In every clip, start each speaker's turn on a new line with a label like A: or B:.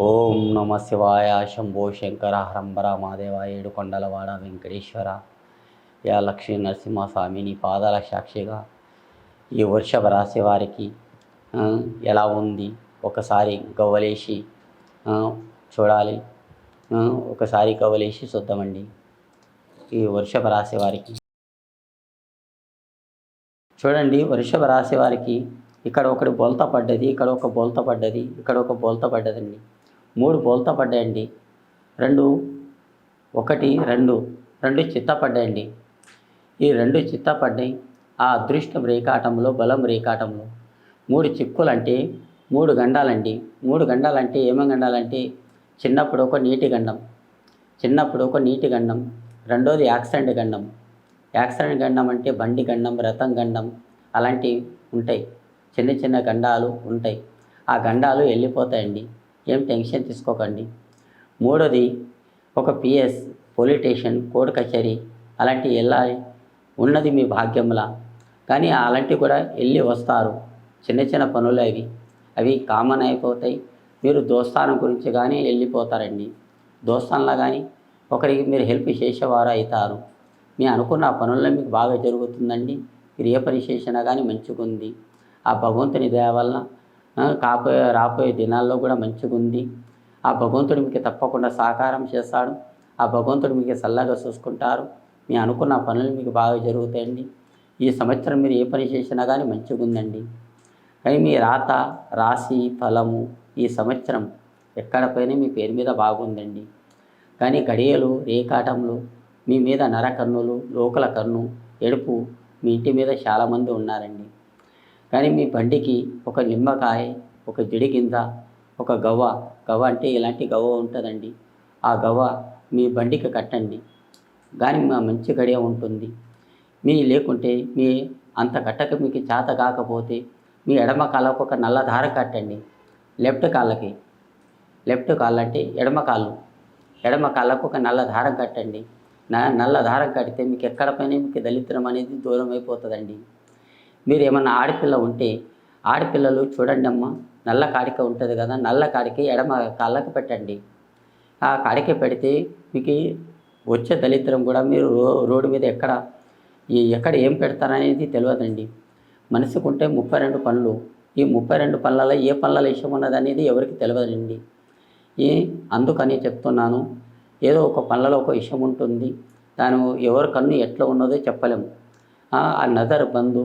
A: ఓం నమ శివాయ శంభో శంకర హరంబర మాదేవ ఏడుకొండలవాడ వెంకటేశ్వర యా లక్ష్మీ నరసింహస్వామిని పాదాల సాక్షిగా. ఈ వృషభ రాశి వారికి ఎలా ఉంది? ఒకసారి గవ్వలేసి చూడాలి. ఒకసారి గవ్వలేసి చూద్దామండి. ఈ వృషభ రాశి వారికి. చూడండి వృషభ రాశి వారికి ఇక్కడ ఒకటి బోల్త పడ్డది ఇక్కడ ఒక బోల్త పడ్డది ఇక్కడ ఒక బోల్త పడ్డదండి. మూడు బోల్త పడ్డాయండి. రెండు ఒకటి రెండు. రెండు చిత్త పడ్డాయండి. ఈ రెండు చిత్త పడ్డాయి. ఆ అదృష్టం రేకాటంలో బలం రేకాటంలో మూడు చిక్కులు అంటే మూడు గండాలండి. మూడు గండాలంటే ఏమేం గండాలంటే చిన్నప్పుడు ఒక నీటి గండం చిన్నప్పుడు ఒక నీటి గండం రెండోది యాక్సిడెంట్ గండం. యాక్సిడెంట్ గండం అంటే బండి గండం రథం గండం అలాంటివి ఉంటాయి. చిన్న చిన్న గండాలు ఉంటాయి. ఆ గండాలు వెళ్ళిపోతాయండి. ఏం టెన్షన్ తీసుకోకండి. మూడోది ఒక పిఎస్ పోలీస్ స్టేషన్ కోర్టు కచేరీ అలాంటివి వెళ్ళాలి. ఉన్నది మీ భాగ్యంలా. కానీ అలాంటివి కూడా వెళ్ళి వస్తారు. చిన్న చిన్న పనులు అవి. అవి కామన్ అయిపోతాయి. మీరు దోస్తానం గురించి కానీ వెళ్ళిపోతారండి. దోస్తాన్లా కానీ ఒకరికి మీరు హెల్ప్ చేసేవారు అవుతారు. మీ అనుకున్న ఆ పనుల్లో మీకు బాగా జరుగుతుందండి. మీరు ఏ పని చేసినా కానీ మంచిగా ఉంది ఆ భగవంతుని దయ వలన కాపోయే రాబోయే దినాల్లో కూడా మంచిగా ఉంది. ఆ భగవంతుడు మీకు తప్పకుండా సహకారం చేస్తాడు. ఆ భగవంతుడు మీకు చల్లగా చూసుకుంటారు. మీ అనుకున్న పనులు మీకు బాగా జరుగుతాయండి. ఈ సంవత్సరం మీరు ఏ పని చేసినా కానీ మంచిగా ఉందండి. కానీ మీ రాత రాశి ఫలము ఈ సంవత్సరం ఎక్కడపైన మీ పేరు మీద బాగుందండి. కానీ గడియలు రేకాటములు మీ మీద నరకన్నులు లోకల కన్ను ఎడుపు మీ ఇంటి మీద చాలామంది ఉన్నారండి. కానీ మీ బండికి ఒక నిమ్మకాయ ఒక జిడి కింద ఒక గవ్వ గవ్వ అంటే ఇలాంటి గవ్వ ఉంటుందండి? ఆ గవ్వ మీ బండికి కట్టండి. కానీ మా మంచి గడియ ఉంటుంది. మీ లేకుంటే మీ అంత కట్టక మీకు చేత కాకపోతే మీ ఎడమ కాళ్ళకు ఒక నల్ల దార కట్టండి. లెఫ్ట్ కాళ్ళకి. లెఫ్ట్ కాళ్ళు అంటే ఎడమ కాళ్ళు. ఎడమ కాళ్ళకు ఒక నల్ల దారం కట్టండి. నా నల్ల దారం కడితే మీకు ఎక్కడ పైన మీకు దళిద్రం అనేది దూరం అయిపోతుందండి మీరు ఏమన్నా ఆడపిల్ల ఉంటే ఆడపిల్లలు చూడండి అమ్మ నల్ల కాడిక ఉంటుంది కదా నల్ల కాడికి ఎడమ కాళ్ళకి పెట్టండి. ఆ కాడికి పెడితే మీకు వచ్చే దళిద్రం కూడా మీరు రో రోడ్డు మీద ఎక్కడ ఎక్కడ ఏం పెడతారనేది తెలియదండి. మనసుకుంటే ఉంటే ముప్పై రెండు పనులు. ఈ ముప్పై రెండు పనులలో ఏ పనులలో ఇష్టం ఉన్నది అనేది ఎవరికి తెలియదండి. ఈ అందుకని చెప్తున్నాను ఏదో ఒక పనులలో ఒక ఇష్టం ఉంటుంది దాని ఎవరి కన్ను ఎట్లా ఉన్నదో చెప్పలేము. ఆ ఆ నజర్ బంధు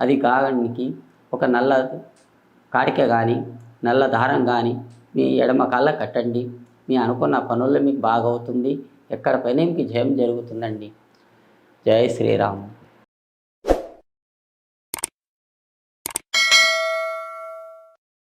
A: అది గాగానికి ఒక నల్ల కాడిక కానీ నల్ల దారం కానీ మీ ఎడమ కాళ్ళ కట్టండి. మీ అనుకున్న పనుల్లో మీకు బాగా అవుతుంది ఎక్కడ పైన మీకు జయం జరుగుతుందండి. జై శ్రీరామ్.